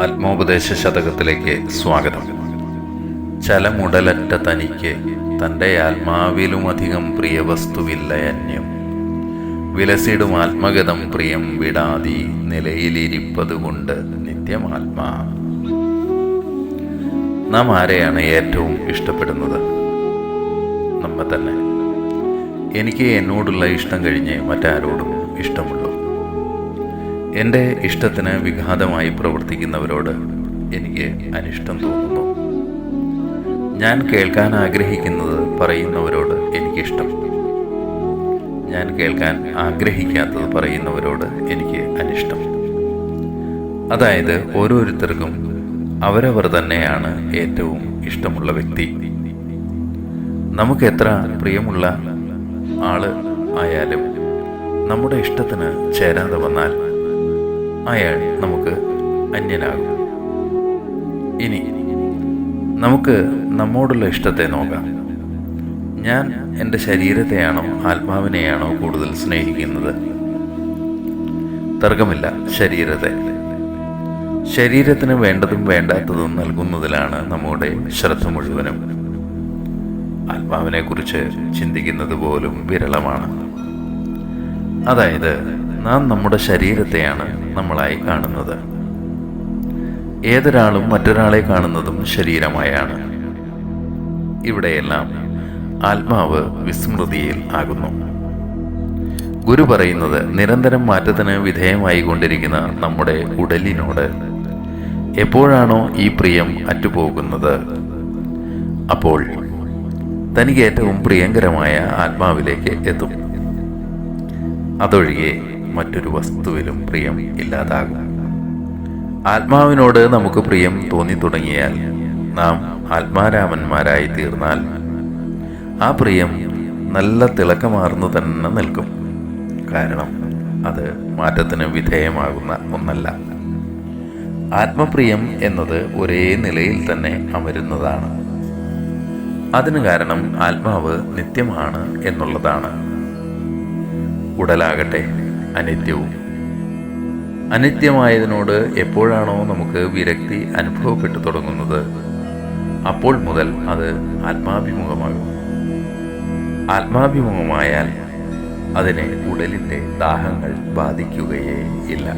ആത്മോപദേശ ശതകത്തിലേക്ക് സ്വാഗതം. ചലമുടലറ്റ തനിക്ക് തന്റെ ആത്മാവിലുമധികം പ്രിയ അന്യം. വിലസിടും ആത്മഗതം പ്രിയം വിടാതി നിലയിലിരിപ്പതുകൊണ്ട് നിത്യമാത്മാ. നാം ആരെയാണ് ഏറ്റവും ഇഷ്ടപ്പെടുന്നത്? നമ്മെ തന്നെ. എനിക്ക് എന്നോടുള്ള ഇഷ്ടം കഴിഞ്ഞ് മറ്റാരോടും ഇഷ്ടമുള്ളൂ എന്റെ ഇഷ്ടത്തിന് വിഘാതമായി പ്രവർത്തിക്കുന്നവരോട് എനിക്ക് അനിഷ്ടം തോന്നുന്നു. ഞാൻ കേൾക്കാൻ ആഗ്രഹിക്കുന്നത് പറയുന്നവരോട് എനിക്കിഷ്ടം. ഞാൻ കേൾക്കാൻ ആഗ്രഹിക്കാത്തത് പറയുന്നവരോട് എനിക്ക് അനിഷ്ടം. അതായത് ഓരോരുത്തർക്കും അവരവർ തന്നെയാണ് ഏറ്റവും ഇഷ്ടമുള്ള വ്യക്തി. നമുക്ക് എത്ര പ്രിയമുള്ള ആൾ ആയാലും നമ്മുടെ ഇഷ്ടത്തിന് ചേരാതെ വന്നാൽ അയാൾ നമുക്ക് അന്യനാകും. ഇനി നമുക്ക് നമ്മോടുള്ള ഇഷ്ടത്തെ നോക്കാം. ഞാൻ എന്റെ ശരീരത്തെയാണോ ആത്മാവിനെയാണോ കൂടുതൽ സ്നേഹിക്കുന്നത്? തർക്കമില്ല ശരീരത്തെ. ശരീരത്തിന് വേണ്ടതും വേണ്ടാത്തതും നൽകുന്നതിലാണ് നമ്മുടെ ശ്രദ്ധ മുഴുവനും. ആത്മാവിനെക്കുറിച്ച് ചിന്തിക്കുന്നത് പോലും വിരളമാണ്. അതായത് നാം നമ്മുടെ ശരീരത്തെയാണ് നമ്മളായി കാണുന്നത്. ഏതൊരാളും മറ്റൊരാളെ കാണുന്നതും ശരീരമായാണ്. ഇവിടെയെല്ലാം ആത്മാവ് വിസ്മൃതിയിൽ ആകുന്നു. ഗുരു പറയുന്നത് നിരന്തരം മാറ്റത്തിന് വിധേയമായി കൊണ്ടിരിക്കുന്ന നമ്മുടെ ഉടലിനോട് എപ്പോഴാണോ ഈ പ്രിയം അറ്റുപോകുന്നത്? അപ്പോൾ തനിക്ക് ഏറ്റവും പ്രിയങ്കരമായ ആത്മാവിലേക്ക് എത്തും. അതൊഴികെ മറ്റൊരു വസ്തുവിലും പ്രിയം ഇല്ലാതാകും. ആത്മാവിനോട് നമുക്ക് പ്രിയം തോന്നി തുടങ്ങിയാൽ നാം ആത്മാരാമന്മാരായി തീർന്നാൽ ആ പ്രിയം നല്ല തിളക്കമാർന്നു തന്നെ നിൽക്കും. കാരണം അത് മാറ്റത്തിന് വിധേയമാകുന്ന ഒന്നല്ല. ആത്മപ്രിയം എന്നത് ഒരേ നിലയിൽ തന്നെ അമരുന്നതാണ്. അതിന് കാരണം ആത്മാവ് നിത്യമാണ് എന്നുള്ളതാണ്. ഉടലാകട്ടെ. അനിത്യവും. അനിത്യമായതിനോട് എപ്പോഴാണോ നമുക്ക് വിരക്തി അനുഭവപ്പെട്ടു തുടങ്ങുന്നത് അപ്പോൾ മുതൽ അത് ആത്മാഭിമുഖമാകും. ആത്മാഭിമുഖമായാൽ അതിനെ ഉടലിന്റെ ദാഹങ്ങൾ ബാധിക്കുകയേ ഇല്ല.